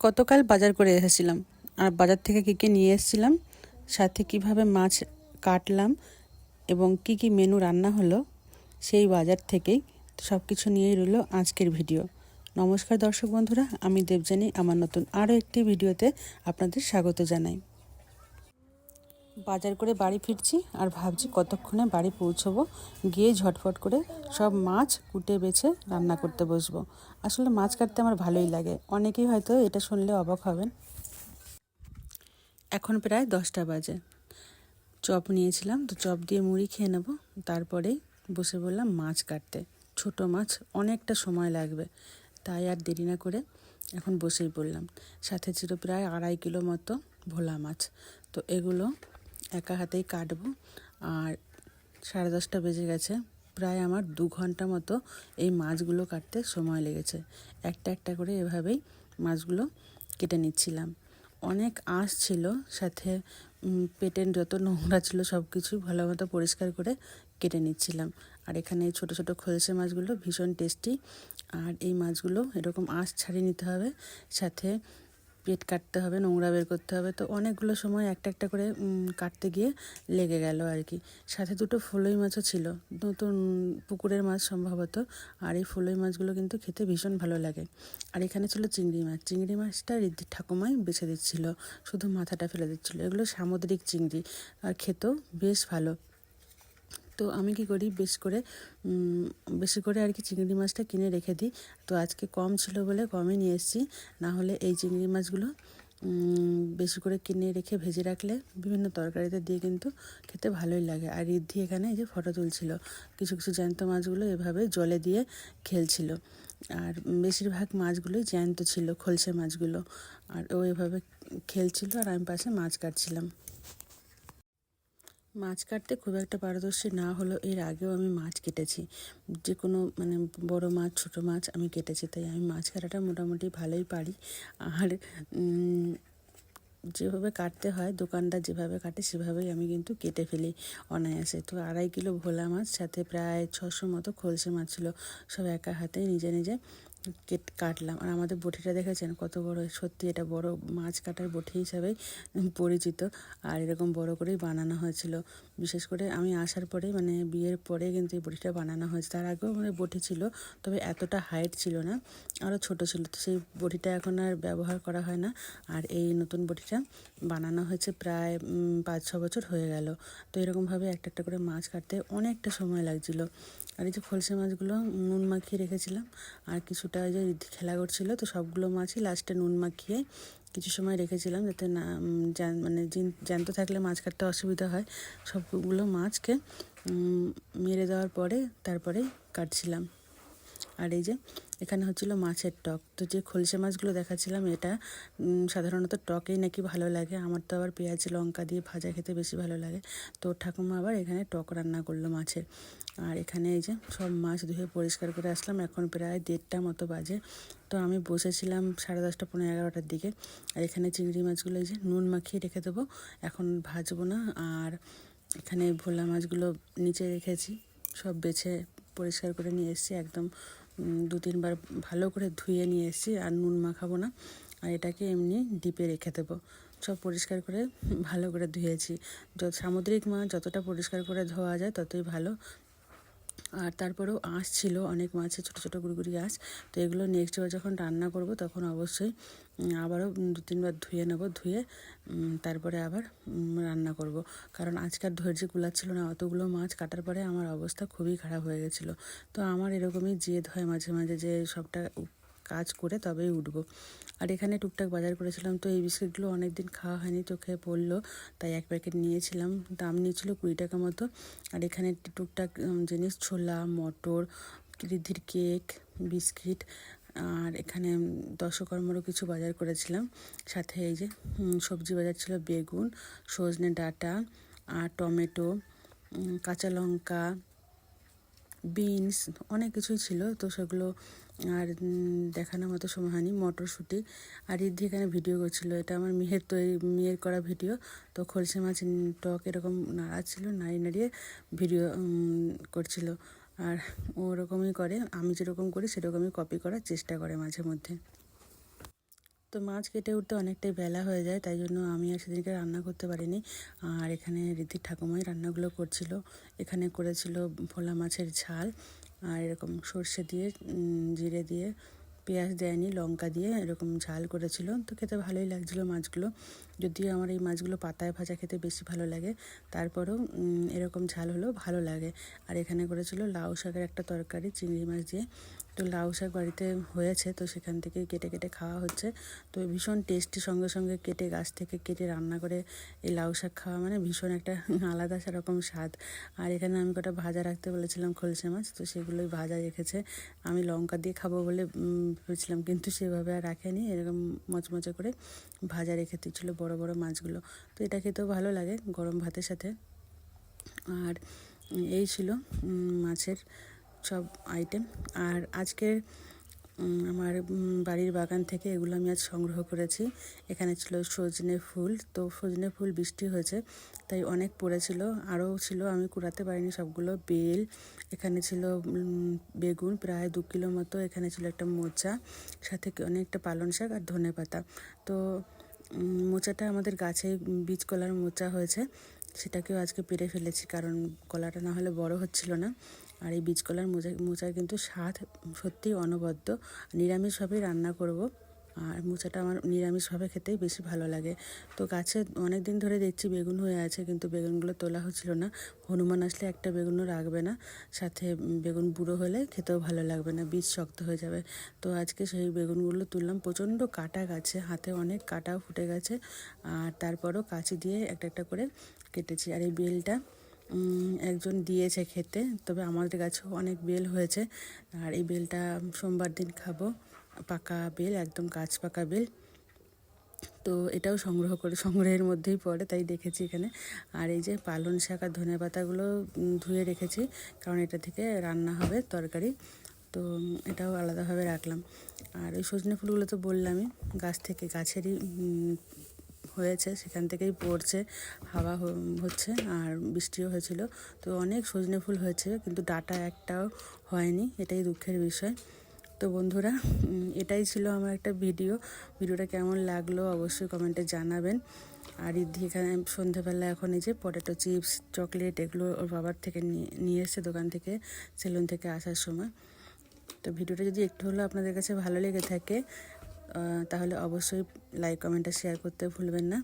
গতকাল বাজার করে এসেছিলাম। আর বাজার থেকে কী কী নিয়ে এসেছিলাম, সাথে কীভাবে মাছ কাটলাম এবং কি কি মেনু রান্না হলো, সেই বাজার থেকেই সব কিছু নিয়েই রইল আজকের ভিডিও। নমস্কার দর্শক বন্ধুরা, আমি দেবজানি আমার নতুন আরও একটি ভিডিওতে আপনাদের স্বাগত জানাই। বাজার করে বাড়ি ফিরছি আর ভাবছি কতক্ষণে বাড়ি পৌঁছবো। গিয়ে ঝটফট করে সব মাছ কুটে বেছে রান্না করতে বসবো। আসলে মাছ কাটতে আমার ভালোই লাগে। অনেকেই হয়তো এটা শুনলে অবাক হবেন। এখন প্রায় দশটা বাজে। চপ নিয়েছিলাম, তো চপ দিয়ে মুড়ি খেয়ে নেব। তারপরেই বসে বললাম মাছ কাটতে। ছোট মাছ অনেকটা সময় লাগবে। তাই আর দেরি না করে এখন বসেই পড়লাম। সাথে ছিল প্রায় আড়াই কিলো মতো ভোলা মাছ। তো এগুলো একা হাতেই কাটবো। আর সাড়ে দশটা বেজে গেছে। প্রায় আমার দু ঘণ্টা মতো এই মাছগুলো কাটতে সময় লেগেছে। একটা একটা করে এভাবেই মাছগুলো কেটে নিচ্ছিলাম। অনেক আঁশ ছিল, সাথে পেটের যত নোংরা ছিল সব কিছুই ভালো মতো পরিষ্কার করে কেটে নিচ্ছিলাম। আর এখানে ছোট ছোট খলসে মাছগুলো ভীষণ টেস্টি। আর এই মাছগুলো এরকম আঁশ ছাড়িয়ে নিতে হবে। সাথে পেট কাটতে হবে, নোংরা বের করতে হবে। তো অনেকগুলো সময় একটা একটা করে কাটতে গিয়ে লেগে গেল আর কি। সাথে দুটো ফুলই মাছও ছিল। নতুন পুকুরের মাছ সম্ভবত। আর এই ফুলই মাছগুলো কিন্তু খেতে ভীষণ ভালো লাগে। আর এখানে ছিল চিংড়ি মাছ। চিংড়ি মাছটা ঋদ্ধির ঠাকুমাই বেছে দিচ্ছিল। শুধু মাথাটা ফেলে দিচ্ছিল। এগুলো সামুদ্রিক চিংড়ি। আর খেতেও বেশ ভালো। তো আমি কি করি, বেশ করে বেশি করে আর কি চিংড়ি মাছটা কিনে রেখে দিই। তো আজকে কম ছিল বলে কমই নিয়ে এসেছি। না হলে এই চিংড়ি মাছগুলো বেশি করে কিনে রেখে ভেজে রাখলে বিভিন্ন তরকারিতে দিয়ে কিন্তু খেতে ভালোই লাগে। আর রিদ্ধি এখানে এই যে ফটো তুলছিল, কিছু কিছু জ্যান্ত মাছগুলো এভাবে জলে দিয়ে খেলছিল। আর বেশিরভাগ মাছগুলোই জ্যান্ত ছিল, খলসে মাছগুলো। আর ও এভাবে খেলছিল আর আমি পাশে মাছ কাটছিলাম। মাছ কাটতে খুব একটা পারদর্শী না হলেও এর আগেও আমি মাছ কেটেছি। যে কোনো মানে বড় মাছ, ছোট মাছ আমি কেটেছি, তাই আমি মাছ কাটাটা মোটামুটি ভালোই পারি। আর যেভাবে কাটতে হয়, দোকানটা যেভাবে কাটে, সেভাবেই আমি কিন্তু কেটে ফেলি অনায়াসে। তো আড়াই কিলো ভোলা মাছ, সাথে প্রায় ছশো মতো খলসে মাছ ছিল, সব একা হাতে নিজে নিজে কেট কাটলাম। আর আমাদের বটিটা দেখেছেন? কত বড়, সত্যি এটা বড় মাছ কাটার বটি হিসাবেই পরিচিত। আর এরকম বড় করেই বানানো হয়েছিল। বিশেষ করে আমি আসার পরে মানে বিয়ের পরে কিন্তু এই বটিটা বানানো হয়েছে। তার আগেও মানে বটি ছিল, তবে এতটা হাইট ছিল না। আরও ছোট ছিল। তো সেই বটিটা এখন আর ব্যবহার করা হয় না। আর এই নতুন বটিটা বানানো হয়েছে প্রায় পাঁচ, ছ বছর হয়ে গেল। তো এরকমভাবে একটা একটা করে মাছ কাটতে অনেকটা সময় লাগছিল। আর এই যে খলসে মাছগুলো নুন মাখিয়ে রেখেছিলাম, আর কিছুটা যে খেলা করছিল, তো সবগুলো মাছই লাস্টে নুন মাখিয়ে কিছু সময় রেখেছিলাম যাতে না মানে জ্যান্ত থাকলে মাছ কাটতে অসুবিধা হয়। সবগুলো মাছকে মেরে দেওয়ার পরে তারপরে কাটছিলাম। আর এই যে এখানে হচ্ছিল মাছের টক। তো যে খলসে মাছগুলো দেখাচ্ছিলাম, এটা সাধারণত টকেই নাকি ভালো লাগে। আমার তো আবার পেঁয়াজ, লঙ্কা দিয়ে ভাজা খেতে বেশি ভালো লাগে। তো ঠাকুমা আবার এখানে টক রান্না করল মাছের। আর এখানে এই যে সব মাছ ধুয়ে পরিষ্কার করে আসলাম। এখন প্রায় দেড়টা মতো বাজে। তো আমি বসেছিলাম সাড়ে দশটা পনেরো এগারোটার দিকে। আর এখানে চিংড়ি মাছগুলো এই যে নুন মাখিয়ে রেখে দেবো। এখন ভাজবো না। আর এখানে ভোলা মাছগুলো নিচে রেখেছি। সব বেছে পরিষ্কার করে নিয়ে এসেছি। একদম দু তিনবার ভালো করে ধুয়ে নিয়ে এসেছি আর নুন মাখাবো না। আর এটাকে এমনি ডিপে রেখে দেবো। সব পরিষ্কার করে ভালো করে ধুয়েছি। সামুদ্রিক মাছ যতটা পরিষ্কার করে ধোয়া যায় ততই ভালো। আর তারপরেও আঁশ ছিল, অনেক মাছের ছোটো ছোটো গুড়গুড়ি আঁশ। তো এগুলো নেক্সট বার যখন রান্না করব, তখন অবশ্যই আবারও দু, তিনবার ধুয়ে নেব, ধুয়ে তারপরে আবার রান্না করব। কারণ আজকাল ধৈর্য কুলাচ্ছিল না, অতগুলো মাছ কাটার পরে আমার অবস্থা খুবই খারাপ হয়ে গেছিল। তো আমার এরকমই জেদ হয় মাঝে মাঝে যে সবটা কাজ করে তবেই উঠবো। আর এখানে টুকটাক বাজার করেছিলাম, তো এই বিস্কিটগুলো অনেক দিন খাওয়া হয়নি তো খেয়ে পড়ল, তাই এক প্যাকেট নিয়েছিলাম, দাম নিয়েছিল কুড়ি টাকা মতো। আর এখানে টুকটাক জিনিস, ছোলা, মটর রিদ্ধির কেক, বিস্কিট, আর এখানে দশকর্মরও কিছু বাজার করেছিলাম। সাথে এই যে সবজি বাজার ছিল বেগুন, সজনে ডাঁটা, আর টমেটো কাঁচা লঙ্কা বিনস, অনেক কিছুই ছিল। তো সেগুলো আর দেখানোর মতো সময় হয়নি, মটরশুঁটি। আর রিদ্ধি এখানে ভিডিও করছিল। এটা আমার মেয়ের তৈরি মেয়ের করা ভিডিও। তো খলসে মাছ টক এরকম নাড়া ছিল, নাড়িয়ে নাড়িয়ে ভিডিও করছিল। আর ওরকমই করে, আমি যেরকম করি সেরকমই কপি করার চেষ্টা করে মাঝে মধ্যে। তো মাছ কেটে উঠতে অনেকটাই বেলা হয়ে যায়, তাই জন্য আমি আর সেদিনকে রান্না করতে পারিনি। আর এখানে রীতির ঠাকুমাই রান্নাগুলো করছিল। এখানে করেছিল ভোলা মাছের ঝাল আর এরকম সর্ষে দিয়ে জিরে দিয়ে, পেঁয়াজ দেয়নি, লঙ্কা দিয়ে এরকম ঝাল করেছিল। তো খেতে ভালোই লাগছিল মাছগুলো। যদিও আমার এই মাছগুলো পাতায় ভাজা খেতে বেশি ভালো লাগে, তারপরেও এরকম ঝাল হলেও ভালো লাগে। আর এখানে করেছিল লাউ শাকের একটা তরকারি, চিংড়ি মাছ দিয়ে। তো লাউ শাক বাড়িতে হয়েছে, তো সেখান থেকে কেটে কেটে খাওয়া হচ্ছে। তো ভীষণ টেস্টি সঙ্গে সঙ্গে কেটে গাছ থেকে কেটে রান্না করে এই লাউ শাক খাওয়া মানে ভীষণ একটা আলাদা সেরকম স্বাদ। আর এখানে আমি কটা ভাজা রাখতে বলেছিলাম খলসে মাছ, তো সেগুলোই ভাজা রেখেছে। আমি লঙ্কা দিয়ে খাব বলে ভেবেছিলাম, কিন্তু সেভাবে আর রাখেনি। এরকম মচমচে করে ভাজা রেখে দিচ্ছিল বড় বড় মাছগুলো। তো এটা খেতেও ভালো লাগে গরম ভাতের সাথে। আর এই ছিল মাছের সব আইটেম আর আজকের আমার বাড়ির বাগান থেকে এগুলো আমি আজ সংগ্রহ করেছি। এখানে ছিল সজনে ফুল। তো সজনে ফুল বৃষ্টি হয়েছে, তাই অনেক পড়েছিল। আরও ছিল, আমি কুড়াতে পারিনি সবগুলো। বেল, এখানে ছিল বেগুন, প্রায় দু কিলো মতো। এখানে ছিল একটা মোচা, সাথে অনেকটা পালং শাক আর ধনে পাতা। তো মোচাটা আমাদের গাছে বীজ কলার মোচা হয়েছে। সেটাকেও আজকে পেরে ফেলেছি, কারণ কলাটা না হলে বড় হচ্ছিল না। আর এই বীজ কলার মোচা, মোচার কিন্তু স্বাদ সত্যিই অনবদ্য। নিরামিষভাবেই রান্না করব। আর মোচাটা আমার নিরামিষভাবে খেতেই বেশি ভালো লাগে। তো গাছে অনেক দিন ধরে দেখছি বেগুন হয়ে আছে, কিন্তু বেগুনগুলো তোলা হচ্ছিল না। হনুমান আসলে একটা বেগুনও রাখবে না। সাথে বেগুন বুড়ো হলে খেতেও ভালো লাগবে না, বীজ শক্ত হয়ে যাবে। তো আজকে সেই বেগুনগুলো তুললাম। প্রচণ্ড কাটা গাছে, হাতে অনেক কাটাও ফুটে গেছে। আর তারপরও কাঁচি দিয়ে একটা একটা করে কেটেছি। আর এই বেলটা একজন দিয়েছে খেতে, তবে আমাদের গাছেও অনেক বেল হয়েছে। আর এই বেলটা সোমবার দিন খাব, পাকা বেল, একদম গাছ পাকা বেল। তো এটাও সংগ্রহ করে, সংগ্রহের মধ্যেই পড়ে, তাই দেখেছি এখানে। আর এই যে পালং শাক আর ধনে পাতাগুলো ধুয়ে রেখেছি, কারণ এটা থেকে রান্না হবে তরকারি। তো এটাও আলাদাভাবে রাখলাম। আর ওই সজনে ফুলগুলো তো বললামই, গাছ থেকে, গাছেরই হয়েছে, সেখান থেকেই পড়ছে, হাওয়া হচ্ছে আর বৃষ্টিও হয়েছিল। তো অনেক সজনে ফুল হয়েছে, কিন্তু ডাটা একটাও হয়নি, এটাই দুঃখের বিষয়। তো বন্ধুরা এটাই ছিল আমার একটা ভিডিও। ভিডিওটা কেমন লাগল অবশ্যই কমেন্টে জানাবেন। আর রিদ্ধি এখানে সন্ধেবেলা এখন এই যে পটেটো চিপস, চকলেট এগুলো ওর বাবার থেকে নিয়ে এসছে দোকান থেকে, সেলুন থেকে আসার সময়। তো ভিডিওটা যদি একটু হলেও আপনাদের কাছে ভালো লেগে থাকে তাহলে অবশ্যই লাইক কমেন্ট আর শেয়ার করতে ভুলবেন না।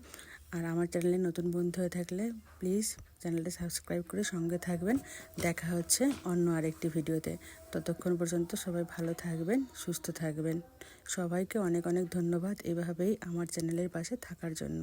আর আমার চ্যানেলে নতুন বন্ধু হয়ে থাকলে প্লিজ চ্যানেলটা সাবস্ক্রাইব করে সঙ্গে থাকবেন। দেখা হচ্ছে অন্য আরেকটি ভিডিওতে। ততক্ষণ পর্যন্ত সবাই ভালো থাকবেন, সুস্থ থাকবেন। সবাইকে অনেক অনেক ধন্যবাদ। এভাবেই আমার চ্যানেলের পাশে থাকার জন্য।